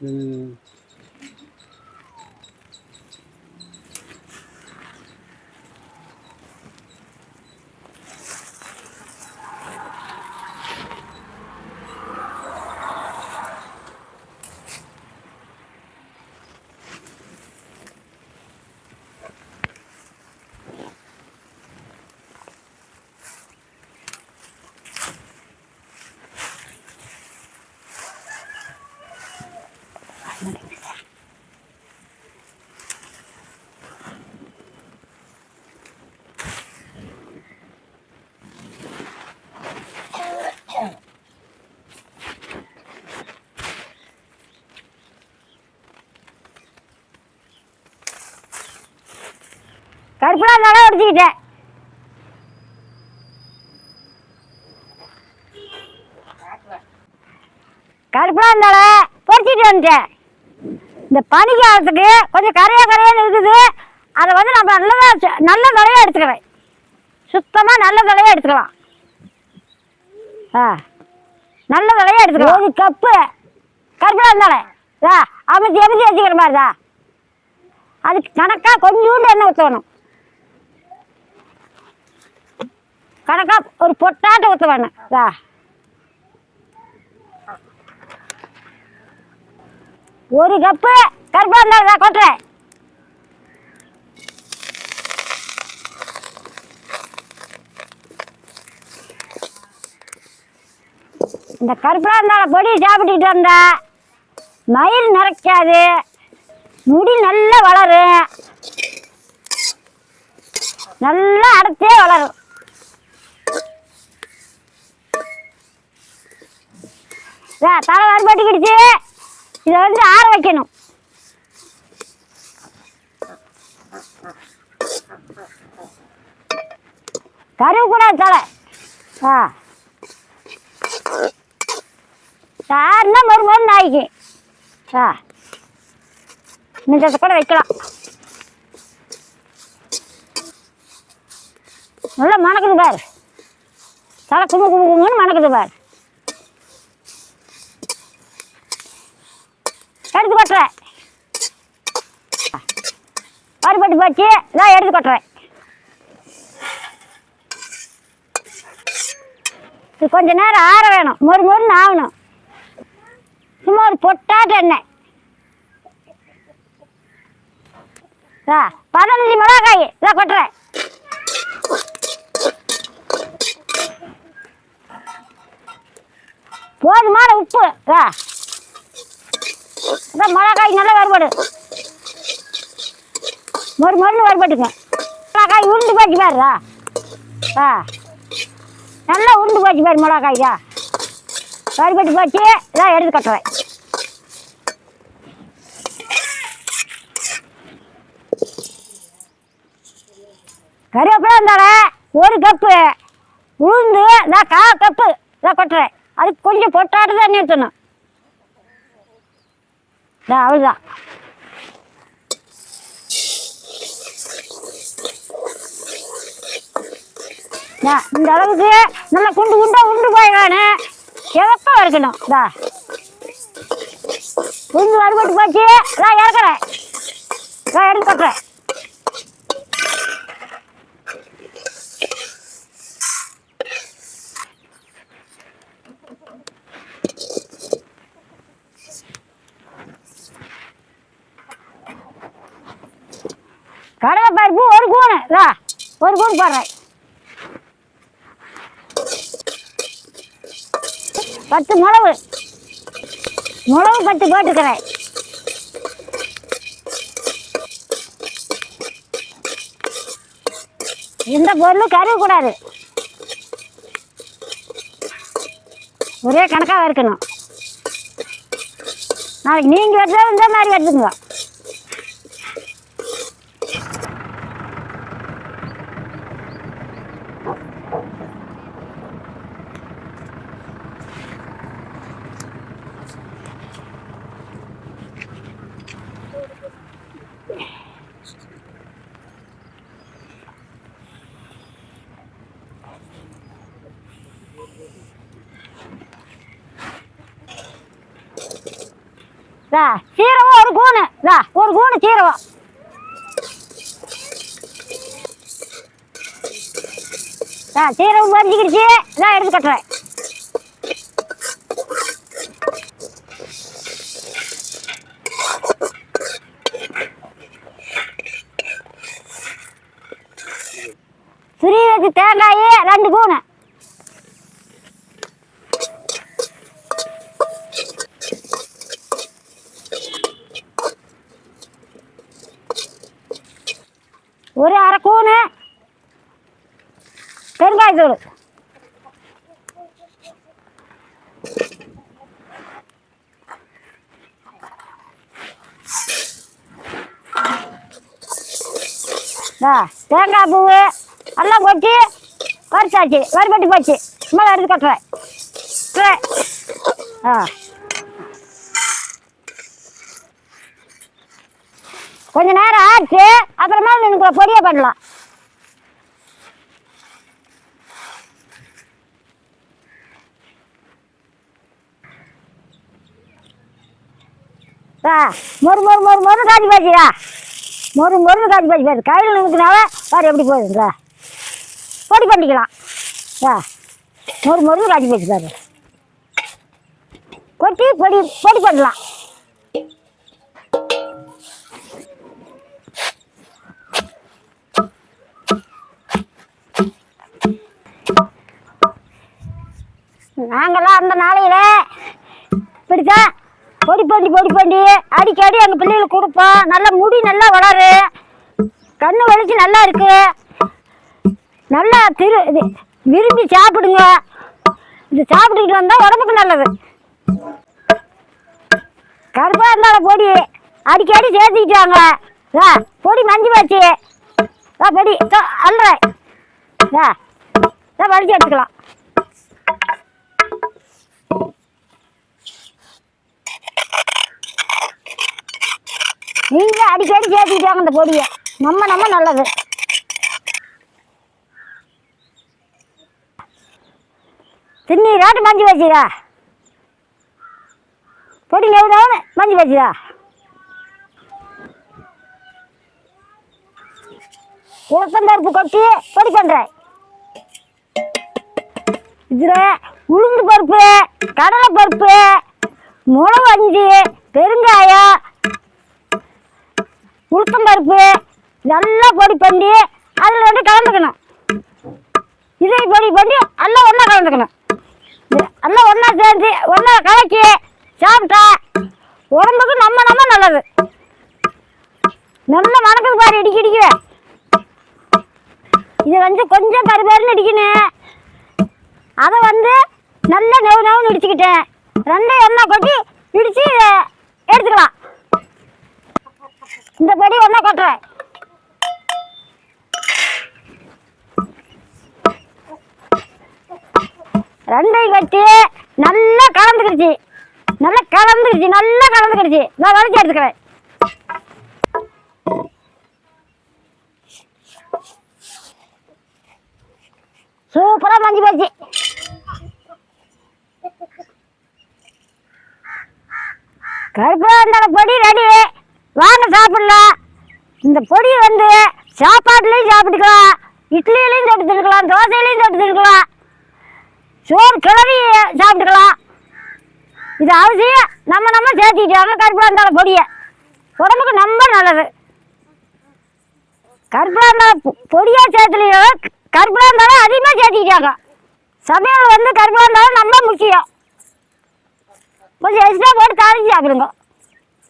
嗯 கருப்புலாம் நல்லா உடிச்சிக்கிட்டேன் கருப்புலாம் இருந்தாலும் பொறிச்சிட்டு வந்துட்டேன். இந்த பனி காலத்துக்கு கொஞ்சம் கரையா கரையான்னு இருக்குது அதை வந்து நம்ம நல்லதா ச- நல்ல தலையாக எடுத்துக்கிறேன் சுத்தமாக நல்ல தலையாக எடுத்துக்கலாம். ஆ. நல்ல தலையாக எடுத்துக்கலாம். ஒரு கப்பு. கருப்புலாம் இருந்தாலும் ஆ அமைச்சு அமைச்சு வச்சுக்கிற மாதிரிதா அதுக்கு கணக்காக கொஞ்சோண்டு எண்ணெய் ஊற்றணும் கணக்கா ஒரு பொட்டாட்டை ஊற்ற வேணும் இதா ஒரு கப்பு கருப்பா இருந்தா கொட்டுறேன். இந்த கருப்பா இருந்தால பொடி சாப்பிட்டுட்டு வந்தா மயில் நிறைக்காது முடி நல்லா வளரும். நல்லா அடர்த்தியே வளரும். சார் தலை வறுபட்டுக்கிடுச்சு. இதை வந்து ஆற வைக்கணும். கருவு கூட தலை. ஆ. சார்னா மறு மறு நாய்க்கு ஆ. மிச்சத்தை கூட வைக்கலாம். நல்லா மணக்குது பாரு. தலை குமு குமு குமுன்னு மணக்குது பாரு எடுத்து கொட்டுறேன் வறுபட்டு போச்சு நான் எடுத்து கொட்டுறேன். இது கொஞ்ச நேரம் ஆற வேணும். மொறு மொறுன்னு ஆகணும் சும்மா ஒரு பொட்டாட்டு எண்ணெய். ஆ பதினஞ்சு மிளகாய். இதான் கொட்டுறேன். போதுமான உப்பு. ஆ அதான் மிளகாய் நல்லா வருபாடு மறு மருந்து வரப்பட்டுங்க மிளகாய் உருண்டு போச்சு பாருடா. ஆ. நல்லா உருண்டு போச்சு பாரு மிளகாய்யா வறுபட்டு போச்சு. இதான் எடுத்து கட்டுறேன் கருவேப்பிலை இருந்தாலே ஒரு கப்பு. உளுந்து நான் கா கப்பு. இதான் கொட்டுறேன். அதுக்கு கொஞ்சம் பொட்டாட்டு தான் நிறுத்தணும் இதான் அவ்வளோதான் இந்த அளவுக்கு நல்லா குண்டு குண்டா உண்டு போய் வேணும் வறுக்கணும்? இருக்கணும் இதா. உண்டு வறுபட்டு போச்சு. நான் இறக்குறேன். நான் எடுத்து கொட்டுறேன். கடலை பருப்பு ஒரு கூணு ஒரு கூணு போடுறேன். பத்து மிளவு. மிளவு பத்து போட்டுக்கிறேன். எந்த பொருளும் கருவக்கூடாது ஒரே கணக்காக இருக்கணும் நாளைக்கு நீங்கள் வெட்டுறது இந்த மாதிரி வெட்டுங்க சீரகம் ஒரு கூணு இதா ஒரு கூணு சீரகம் ஆ சீரகம் பறிஞ்சிக்கிடுச்சு இதான் எடுத்து கட்டுறேன். சிறியதுக்கு தேங்காய் ரெண்டு பூனை ஒரு அரை கூணு பெருங்காயத்தூள் ஆ, தேங்காய் பூவு. எல்லாம் கொட்டி வரிசாச்சு வரிபட்டு போச்சு. சும்மா எடுத்து கொட்டுறேன். கட்டுறேன். ஆ. கொஞ்ச நேரம் ஆச்சு அப்புறமா எனக்கு பொடியை பண்ணலாம். ஆ மொறு மொறு மொறு மொறு காஞ்சி போச்சுடா மொறு மொறு காஞ்சி போச்சு பாரு. கையில் நிற்கிறனால பாரு எப்படி போகுதுங்களா பொடி பண்ணிக்கலாம். ஆ மொறு மொறு காஞ்சி போச்சு பாரு. கொட்டி பொடி பொடி பண்ணலாம். நாங்கெல்லாம் அந்த நாளையில் இப்படித்தான் பொடி பண்ணி பொடி பண்ணி அடிக்கடி எங்கள் பிள்ளைகளுக்கு கொடுப்போம். நல்லா முடி நல்லா வளரு. கண்ணு வலிச்சு நல்லா இருக்கு. நல்லா திரு இது விரும்பி சாப்பிடுங்க. இது சாப்பிட்டுக்கிட்டு வந்தால் உடம்புக்கு நல்லது. கருப்பாக இருந்தாலும் பொடி. அடிக்கடி சேர்த்துக்கிட்டாங்க ஆ பொடி மஞ்சள் வச்சு ஆ பொடி. அல்ல ஆ வலிச்சு எடுத்துக்கலாம். நீங்க அடிக்கடி சேர்த்துக்கிட்டாங்க அந்த பொடியை. நம்ம நம்ம நல்லது. திண்ணீராட்டு மஞ்சு வச்சுக்கா. பொடி நெவுனவனு மஞ்சு வச்சுக்கா. உளுத்தம்பருப்பு கொட்டி பொடி பண்ணுறேன் இதில் உளுந்து பருப்பு கடலை பருப்பு மிளகு அஞ்சு பெருங்காயம் உளுத்தம் பருப்பு நல்லா பொடி பண்ணி அதில் வந்து கலந்துக்கணும். இதை பொடி பண்ணி எல்லாம் ஒன்றா கலந்துக்கணும். எல்லாம் ஒன்றா சேர்த்து ஒன்றா கலக்கி சாப்பிட்டா உடம்புக்கு நம்ம நம்ம நல்லது. நல்ல மணக்குது பாரு இடிக்க இடிக்க. இது வந்து கொஞ்சம் கருவேறுன்னு இடிக்கணும். அதை வந்து நல்லா நெவு நெவுன்னு இடிச்சுக்கிட்டேன். ரெண்டையும் எண்ணெய் கொட்டி இடித்து எடுத்துக்கலாம். இந்த படி ஒன்றா கொட்டுறேன். ரெண்டையும் கட்டி நல்லா கலந்துக்கிடுச்சு. நல்லா கலந்துக்கிடுச்சு நல்லா கலந்துக்கிடுச்சு. நான் வளைச்சி எடுத்துக்கிறேன். சூப்பராக மஞ்சி போச்சு. கருப்பாந்தர பொடி ரெடி. வாங்க சாப்பிடலாம். இந்த பொடி வந்து சாப்பாட்டுலேயும் சாப்பிட்டுக்கலாம். இட்லியிலையும் தொட்டு தின்னுக்கலாம் தோசையிலையும் தொட்டு தின்னுக்கலாம் சோறு கிளறி சாப்பிட்டுக்கலாம். இது அவசியம். நம்ம நம்ம சேர்த்திக்கிட்டாங்க கருப்பாந்தார பொடியை. உடம்புக்கு ரொம்ப நல்லது. கருப்பாந்தார பொடியாக சேர்த்துலையோ கருப்பாந்தாரம் அதிகமாக சேர்த்திக்கிட்டாங்க. சமையல் வந்து கருப்பாந்தாரம் ரொம்ப முக்கியம். கொஞ்சம் எக்ஸ்ட்ரா போட்டு தாளிச்சு சாப்பிடுங்க.